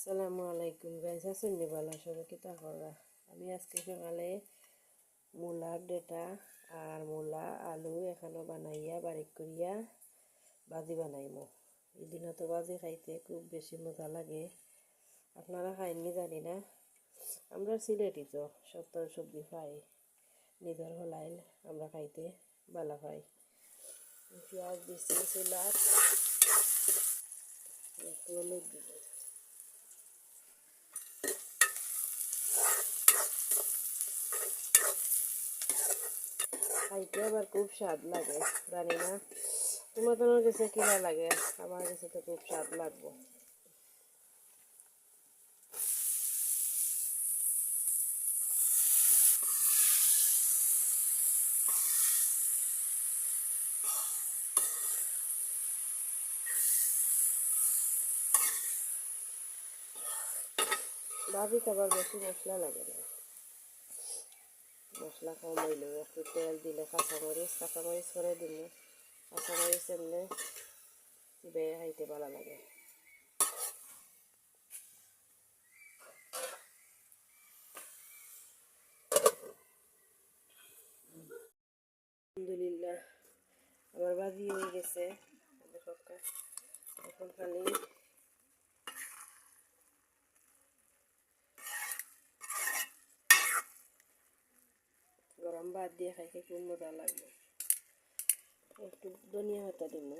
আসসালামু আলাইকুম গাইস আছেন নি ভালো? সবাই কিতা করা আমি আজকে সকালে মূলার ডেটা আর মূলা, আলু এখানে বানাইয়া, বারিক করিয়া বাজি বানাইমো। এদিনও তো বাজি খাইতে খুব বেশি মজা লাগে। আপনারা খাইনি জানি না। আমরা সিলেটি তো, সত্তর সবজি খাই। নিজের হলাইল আমরা খাইতে ভালো খাই। পেঁয়াজ দিচ্ছি চুলার একটু হলুদ দিব খাইতে আবার খুব স্বাদ লাগে জানি না তোমার তোমার কাছে কিনা লাগে আমার কাছে তো খুব স্বাদ লাগবো ভাবিতে আবার বেশি মশলা লাগে না মশলা কম হইল একটু তেল দিলে কাঁচামরিচ কাঁচামরিচ করে দিলে কাঁচামরিচ এমনি চিবে খাইতে ভালো লাগে। আলহামদুলিল্লাহ, আমার বাজি হয়ে গেছে। এখন খালি ভাত দিয়ে খাইতে খুব মজা লাগবে একটু ধনিয়া পাতা দিব।